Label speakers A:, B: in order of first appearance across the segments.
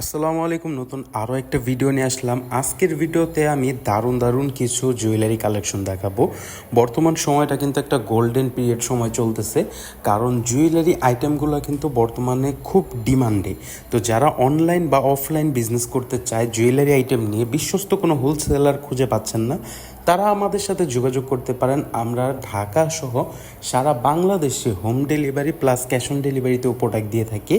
A: আসসালামু আলাইকুম, নতুন আরও একটা ভিডিও নিয়ে আসলাম। আজকের ভিডিওতে আমি দারুণ দারুণ কিছু জুয়েলারি কালেকশন দেখাবো। বর্তমান সময়টা কিন্তু একটা গোল্ডেন পিরিয়ড সময় চলতেছে, কারণ জুয়েলারি আইটেমগুলো কিন্তু বর্তমানে খুব ডিমান্ডে তো যারা অনলাইন বা অফলাইন বিজনেস করতে চায় জুয়েলারি আইটেম নিয়ে বিশ্বস্ত কোনো হোলসেলার খুঁজে পাচ্ছেন না, তারা আমাদের সাথে যোগাযোগ করতে পারেন। আমরা ঢাকা সহ সারা বাংলাদেশে home delivery plus cash on ডেলিভারিতেও product দিয়ে থাকি।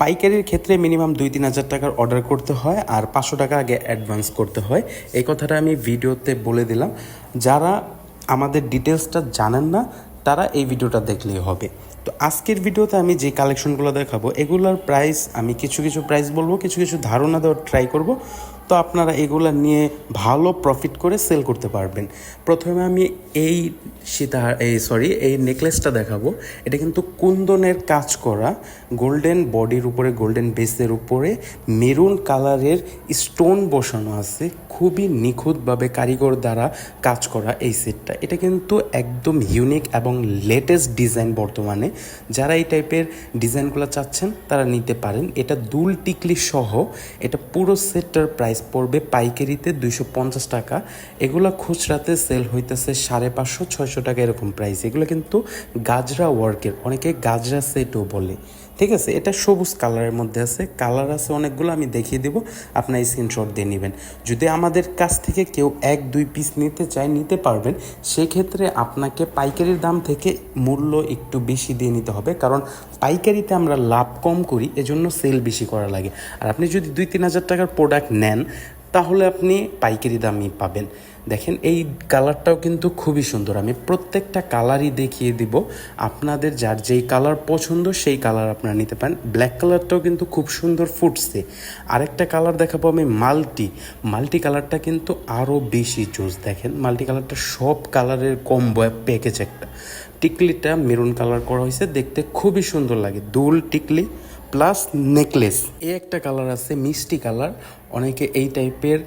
A: পাইকারির ক্ষেত্রে মিনিমাম দুই তিন হাজার টাকার অর্ডার করতে হয় আর পাঁচশো টাকা আগে অ্যাডভান্স করতে হয়। এই কথাটা আমি ভিডিওতে বলে দিলাম। যারা আমাদের ডিটেলসটা জানেন না, তারা এই ভিডিওটা দেখলেই হবে। তো আজকের ভিডিওতে আমি যে কালেকশনগুলো দেখাবো, এগুলোর প্রাইস আমি কিছু কিছু প্রাইস বলব, কিছু কিছু ধারণা দেওয়ার ট্রাই করব। তো আপনারা এগুলো নিয়ে ভালো প্রফিট করে সেল করতে পারবেন। প্রথমে আমি এই সীতা, এই সরি এই নেকলেসটা দেখাবো। এটা কিন্তু কুন্দনের কাজ করা গোল্ডেন বডির উপরে গোল্ডেন বেসের উপরে মেরুন কালারের স্টোন বসানো আছে। খুবই নিখুঁতভাবে কারিগর দ্বারা কাজ করা এই সেটটা এটা কিন্তু একদম ইউনিক এবং লেটেস্ট ডিজাইন বর্তমানে। যারা এই টাইপের ডিজাইনগুলো চাচ্ছেন, তারা নিতে পারেন। এটা দুল টিকলি সহ, এটা পুরো সেটটার প্রাইস পড়বে পাইকারিতে দুইশো পঞ্চাশ টাকা। এগুলো খুচরাতে সেল হইতেছে সাড়ে পাঁচশো, ছয়শো টাকা এরকম প্রাইস এগুলো কিন্তু গাজরা ওয়ার্কের অনেকে গাজরা সেটও বলে। ঠিক আছে, এটা সবুজ কালারের মধ্যে আছে, কালার আছে অনেকগুলো, আমি দেখিয়ে দেবো, আপনার স্ক্রিনশট দিয়ে নেবেন। যদি আমাদের কাছ থেকে কেউ এক, দুই পিস নিতে চায়, নিতে পারবেন, সেক্ষেত্রে আপনাকে পাইকারির দাম থেকে মূল্য একটু বেশি দিয়ে নিতে হবে, কারণ পাইকারিতে আমরা লাভ কম করি, এজন্য সেল বেশি করা লাগে। আর আপনি যদি দুই, তিন হাজার টাকার প্রোডাক্ট নেন তাহলে আপনি পাইকারি দামই পাবেন। দেখেন, এই কালারটাও কিন্তু খুবই সুন্দর। আমি প্রত্যেকটা কালারই দেখিয়ে দিব। আপনাদের যার যেই কালার পছন্দ, সেই কালার আপনারা নিতে পারেন। ব্ল্যাক কালারটাও কিন্তু খুব সুন্দর ফুটছে। আরেকটা কালার দেখাবো আমি, মাল্টি। মাল্টি কালারটা কিন্তু আরও বেশি জোস দেখেন, মাল্টি কালারটা সব কালারের কম্বো, প্যাকেজ একটা। টিকলিটা মেরুন কালার করা হয়েছে। দেখতে খুবই সুন্দর লাগে। দুল, টিকলি প্লাস নেকলেস। এই একটা কালার আছে, মিষ্টি কালার। অনেকে এই টাইপের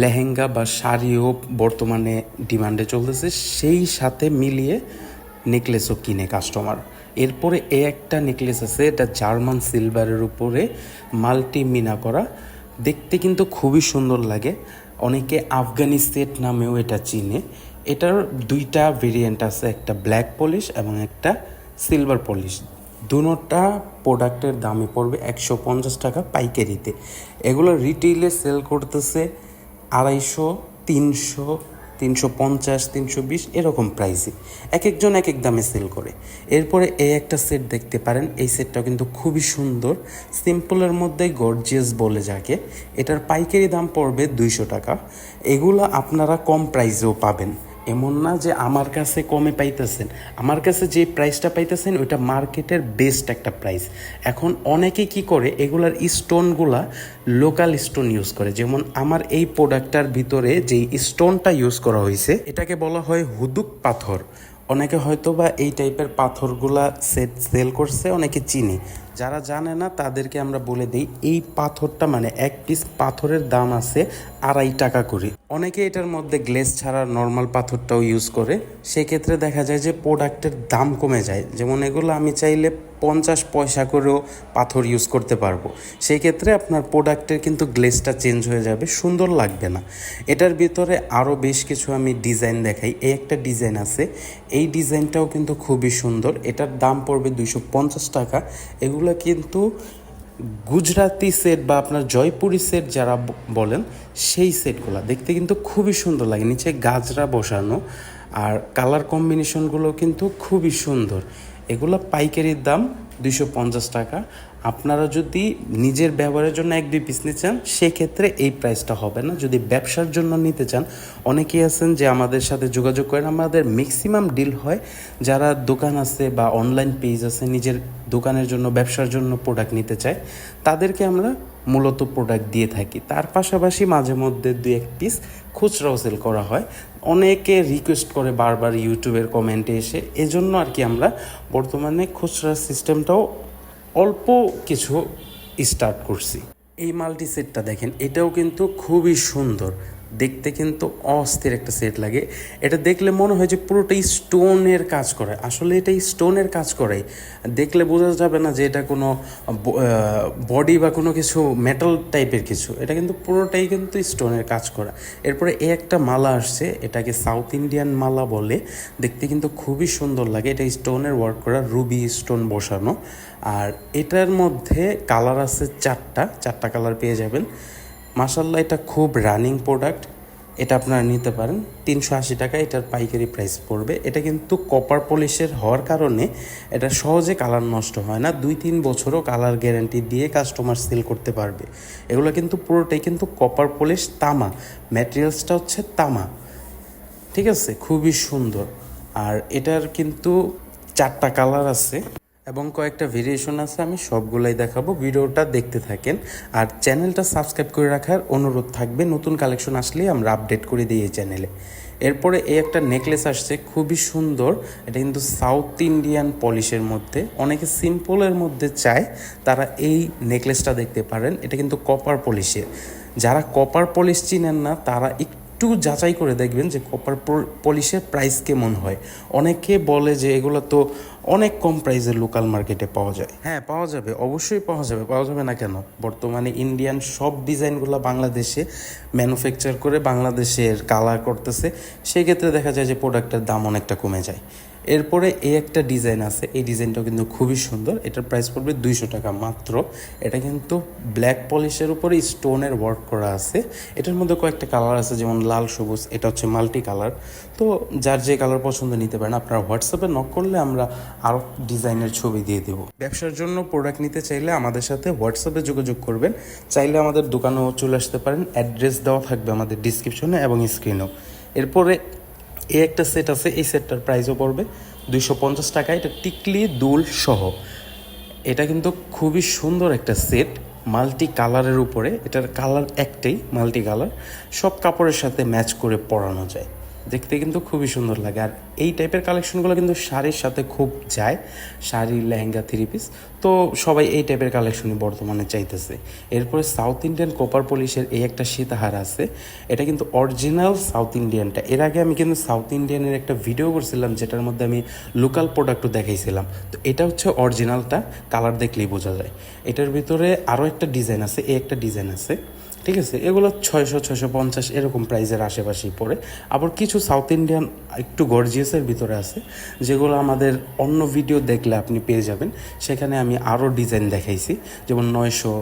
A: লেহেঙ্গা বা শাড়িও বর্তমানে ডিমান্ডে চলতেছে। সেই সাথে মিলিয়ে নেকলেসও কিনে কাস্টমার এরপরে এ একটা নেকলেস আছে, এটা জার্মান সিলভারের উপরে মাল্টি মিনা করা। দেখতে কিন্তু খুবই সুন্দর লাগে। অনেকে আফগানি সেট নামেও এটা চিনে। এটার দুইটা ভেরিয়েন্ট আছে, একটা ব্ল্যাক পলিশ এবং একটা সিলভার পলিশ দুটা প্রোডাক্টের দামে পড়বে একশো পঞ্চাশ টাকা পাইকারিতে। এগুলো রিটেইলে সেল করতেছে আড়াইশো, তিনশো তিনশো পঞ্চাশ, তিনশো বিশ এরকম প্রাইসে এক একজন এক এক দামে সেল করে। এরপরে এই একটা সেট দেখতে পারেন, এই সেটটাও কিন্তু খুবই সুন্দর সিম্পলের মধ্যে গর্জিয়াস বলে যাকে। এটার পাইকারি দাম পড়বে দুইশো টাকা। এগুলো আপনারা কম প্রাইসেও পাবেন। এমন না যে আমার কাছে কমে পাইতেছেন। আমার কাছে যে প্রাইসটা পাইতেছেন, ওইটা মার্কেটের বেস্ট একটা প্রাইস এখন অনেকে কি করে, এগুলার স্টোনগুলা লোকাল স্টোন ইউজ করে। যেমন আমার এই প্রোডাক্টটার ভিতরে যে স্টোনটা ইউজ করা হয়েছে এটাকে বলা হয় হুদুক পাথর। অনেকে হয়তো বা এই টাইপের পাথরগুলা সেট সেল করছে, অনেকে চিনি। যারা জানে না, তাদেরকে আমরা বলে দিই, এই পাথরটা মানে এক পিস পাথরের দাম আছে আড়াই টাকা করে। অনেকে এটার মধ্যে গ্লেস ছাড়া নর্মাল পাথরটাও ইউজ করে। সেক্ষেত্রে দেখা যায় যে প্রোডাক্টের দাম কমে যায়। যেমন এগুলো আমি চাইলে পঞ্চাশ পয়সা করেও পাথর ইউজ করতে পারব। সেই ক্ষেত্রে আপনার প্রোডাক্টের কিন্তু গ্লেসটা চেঞ্জ হয়ে যাবে, সুন্দর লাগবে না। এটার ভিতরে আরও বেশ কিছু আমি ডিজাইন দেখাই। এই একটা ডিজাইন আছে। এই ডিজাইনটাও কিন্তু খুবই সুন্দর। এটার দাম পড়বে দুইশো পঞ্চাশ টাকা। এগুলো কিন্তু গুজরাতি সেট বা আপনার জয়পুরি সেট যারা বলেন, সেই সেটগুলো দেখতে কিন্তু খুবই সুন্দর লাগে। নিচে গাজরা বসানো আর কালার কম্বিনেশনগুলো কিন্তু খুবই সুন্দর। এগুলো পাইকারির দাম দুইশো পঞ্চাশ টাকা আপনারা যদি নিজের ব্যবহারের জন্য এক দুই পিস নিতে চান, সেক্ষেত্রে এই প্রাইসটা হবে না। যদি ব্যবসার জন্য নিতে চান, অনেকেই আছেন যে আমাদের সাথে যোগাযোগ করেন। আমাদের ম্যাক্সিমাম ডিল হয় যারা দোকান আছে বা অনলাইন পেজ আছে, নিজের দোকানের জন্য, ব্যবসার জন্য প্রোডাক্ট নিতে চায়, তাদেরকে আমরা মূলত প্রোডাক্ট দিয়ে থাকি। তার পাশাপাশি মাঝে মধ্যে দুই এক পিস খুচরাও সেল করা হয়। অনেকে রিকোয়েস্ট করে বারবার ইউটিউবের কমেন্টে এসে। এজন্য আর কি আমরা বর্তমানে খুচরা সিস্টেমটাও অল্প কিছু স্টার্ট করছি। এই মাল্টি সেটটা দেখেন এটাও কিন্তু খুবই সুন্দর। দেখতে কিন্তু অস্থির একটা সেট লাগে। এটা দেখলে মনে হয় যে পুরোটাই স্টোনের কাজ করে। আসলে এটাই স্টোনের কাজ করে। দেখলে বোঝা যাবে না যে এটা কোনো বডি বা কোনো কিছু মেটাল টাইপের কিছু। এটা কিন্তু পুরোটাই কিন্তু স্টোনের কাজ করা। এরপরে এ একটা মালা আসছে, এটাকে সাউথ ইন্ডিয়ান মালা বলে। দেখতে কিন্তু খুবই সুন্দর লাগে। এটা স্টোনের ওয়ার্ক করা রুবি স্টোন বসানো। আর এটার মধ্যে কালার আছে চারটা। চারটা কালার পেয়ে যাবেন। মাসাল্লাহ এটা খুব রানিং প্রোডাক্ট এটা আপনারা নিতে পারেন। তিনশো আশি টাকা এটার পাইকারি প্রাইস পড়বে। এটা কিন্তু কপার পলিশের হওয়ার কারণে এটা সহজে কালার নষ্ট হয় না। দুই তিন বছরও কালার গ্যারান্টি দিয়ে কাস্টমার সেল করতে পারবে। এগুলো কিন্তু পুরোটাই কিন্তু কপার পলিশ তামা। ম্যাটেরিয়ালসটা হচ্ছে তামা। ঠিক আছে? খুবই সুন্দর। আর এটার কিন্তু চারটা কালার আছে। এবং কয়েকটা ভেরিয়েশন আছে, আমি সবগুলাই দেখাবো। ভিডিওটা দেখতে থাকেন। আর চ্যানেলটা সাবস্ক্রাইব করে রাখার অনুরোধ থাকবে। নতুন কালেকশন আসলেই আমরা আপডেট করে দিই এই চ্যানেলে এরপরে এই একটা নেকলেস আসছে, খুবই সুন্দর। এটা কিন্তু সাউথ ইন্ডিয়ান পলিশের মধ্যে। অনেকে সিম্পলের মধ্যে চায়, তারা এই নেকলেসটা দেখতে পারেন। এটা কিন্তু কপার পলিশের যারা কপার পলিশ চিনেন না, তারা একটু একটু যাচাই করে দেখবেন যে কপার পলিশের প্রাইস কেমন হয়। অনেকে বলে যে এগুলো তো অনেক কম প্রাইসে লোকাল মার্কেটে পাওয়া যায়। হ্যাঁ পাওয়া যাবে, অবশ্যই পাওয়া যাবে পাওয়া যাবে না কেন? বর্তমানে ইন্ডিয়ান সব ডিজাইনগুলো বাংলাদেশে ম্যানুফ্যাকচার করে বাংলাদেশের কালার করতেছে। সেক্ষেত্রে দেখা যায় যে প্রোডাক্টের দাম অনেকটা কমে যায়। এরপরে এই একটা ডিজাইন আছে, এই ডিজাইনটাও কিন্তু খুবই সুন্দর। এটার প্রাইস পড়বে দুইশো টাকা মাত্র। এটা কিন্তু ব্ল্যাক পলিশের উপরে স্টোনের ওয়ার্ক করা আছে। এটার মধ্যে কয়েকটা কালার আছে, যেমন লাল, সবুজ, এটা হচ্ছে মাল্টি কালার তো যার যে কালার পছন্দ নিতে পারেন, আপনারা হোয়াটসঅ্যাপে নক করলে আমরা আরও ডিজাইনের ছবি দিয়ে দেব। ব্যবসার জন্য প্রোডাক্ট নিতে চাইলে আমাদের সাথে হোয়াটসঅ্যাপে যোগাযোগ করবেন। চাইলে আমাদের দোকানেও চলে আসতে পারেন। অ্যাড্রেস দেওয়া থাকবে আমাদের ডিসক্রিপশনে এবং স্ক্রিনেও এরপরে এই একটা সেট আছে, এই সেটটার প্রাইসও পড়বে দুইশো পঞ্চাশ টাকা। এটা টিকলি দুল সহ। এটা কিন্তু খুবই সুন্দর একটা সেট মাল্টি কালারের উপরে। এটার কালার একটাই মাল্টি কালার সব কাপড়ের সাথে ম্যাচ করে পরানো যায়। দেখতে কিন্তু খুবই সুন্দর লাগে। আর এই টাইপের কালেকশনগুলো কিন্তু শাড়ির সাথে খুব যায়। শাড়ি, লেহেঙ্গা থ্রি পিস তো সবাই এই টাইপের কালেকশনই বর্তমানে চাইতেছে। এরপরে সাউথ ইন্ডিয়ান কোপার পলিশের এই একটা সীতাহার আছে। এটা কিন্তু অরিজিনাল সাউথ ইন্ডিয়ানটা এর আগে আমি কিন্তু সাউথ ইন্ডিয়ানের একটা ভিডিও করছিলাম, যেটার মধ্যে আমি লোকাল প্রোডাক্টও দেখাইছিলাম। তো এটা হচ্ছে অরিজিনালটা কালার দেখলেই বোঝা যায়। এটার ভিতরে আরও একটা ডিজাইন আছে, এই একটা ডিজাইন আছে। ঠিক আছে, এগুলো ছয়শো ছয়শো পঞ্চাশ এরকম প্রাইজের আশেপাশেই পড়ে। আবার কিছু সাউথ ইন্ডিয়ান একটু গর্জিয়াসের ভিতরে আছে, যেগুলো আমাদের অন্য ভিডিও দেখলে আপনি পেয়ে যাবেন। সেখানে আমি আরও ডিজাইন দেখাইছি, যেমন নয়শো,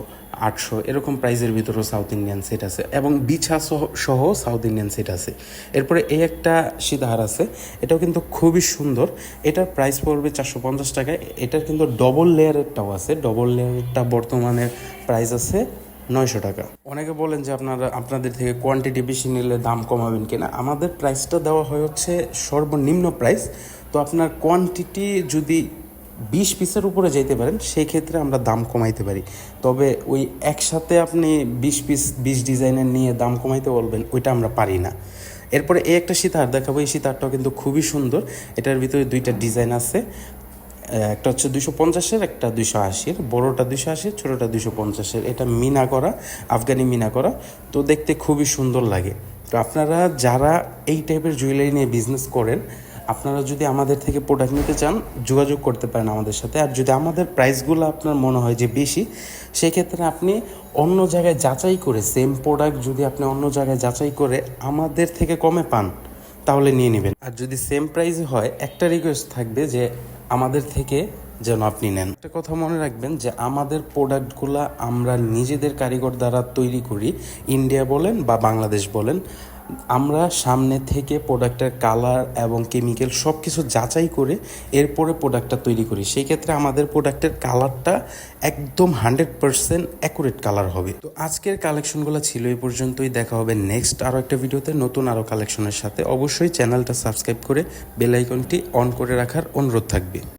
A: আটশো এরকম প্রাইজের ভিতরেও সাউথ ইন্ডিয়ান সেট আছে এবং বিছা সহ সাউথ ইন্ডিয়ান সেট আছে। এরপরে এই একটা সীতাহার আছে, এটাও কিন্তু খুবই সুন্দর। এটার প্রাইস পড়বে চারশো পঞ্চাশ টাকায়। এটার কিন্তু ডবল লেয়ারেরটাও আছে ডবল লেয়ারেরটা বর্তমানে প্রাইস আছে নয়শো টাকা। অনেকে বলেন যে আপনারা, আপনাদের থেকে কোয়ান্টিটি বেশি নিলে দাম কমাবেন কিনা। আমাদের প্রাইসটা দেওয়া হয় হচ্ছে সর্বনিম্ন প্রাইস তো আপনার কোয়ান্টিটি যদি বিশ পিসের উপরে যেতে পারেন সেই ক্ষেত্রে আমরা দাম কমাইতে পারি। তবে ওই একসাথে আপনি বিশ পিস বিশ ডিজাইনের নিয়ে দাম কমাইতে বলবেন, ওইটা আমরা পারি না। এরপরে এই একটা সীতার দেখাবো। এই সীতারটাও কিন্তু খুবই সুন্দর। এটার ভিতরে দুইটা ডিজাইন আছে। একটা হচ্ছে দুশো পঞ্চাশের, একটা দুশো আশির। বড়োটা দুশো আশির, ছোটোটা দুশো পঞ্চাশের। এটা মিনা করা, আফগানি মিনা করা। তো দেখতে খুবই সুন্দর লাগে। তো আপনারা যারা এই টাইপের জুয়েলারি নিয়ে বিজনেস করেন, আপনারা যদি আমাদের থেকে প্রোডাক্ট নিতে চান, যোগাযোগ করতে পারেন আমাদের সাথে। আর যদি আমাদের প্রাইসগুলো আপনার মনে হয় যে বেশি, সেক্ষেত্রে আপনি অন্য জায়গায় যাচাই করে সেম প্রোডাক্ট যদি আপনি অন্য জায়গায় যাচাই করে আমাদের থেকে কমে পান, তাহলে নিয়ে নেবেন। আর যদি সেম প্রাইস হয়, একটা রিকোয়েস্ট থাকবে যে আমাদের থেকে যেন আপনি নেন। একটা কথা মনে রাখবেন যে আমাদের প্রোডাক্টগুলো আমরা নিজেদের কারিগর দ্বারা তৈরি করি। ইন্ডিয়া বলেন বা বাংলাদেশ বলেন। আমরা সামনে থেকে প্রোডাক্টের কালার এবং কেমিক্যাল সব কিছু যাচাই করে এরপরে প্রোডাক্টটা তৈরি করি। সেই ক্ষেত্রে আমাদের প্রোডাক্টের কালারটা একদম হান্ড্রেড পারসেন্ট অ্যাকুরেট কালার হবে। তো আজকের কালেকশনগুলো ছিল এই পর্যন্তই। দেখা হবে নেক্সট আরও একটা ভিডিওতে নতুন আরও কালেকশনের সাথে অবশ্যই চ্যানেলটা সাবস্ক্রাইব করে বেল আইকনটি অন করে রাখার অনুরোধ থাকবে।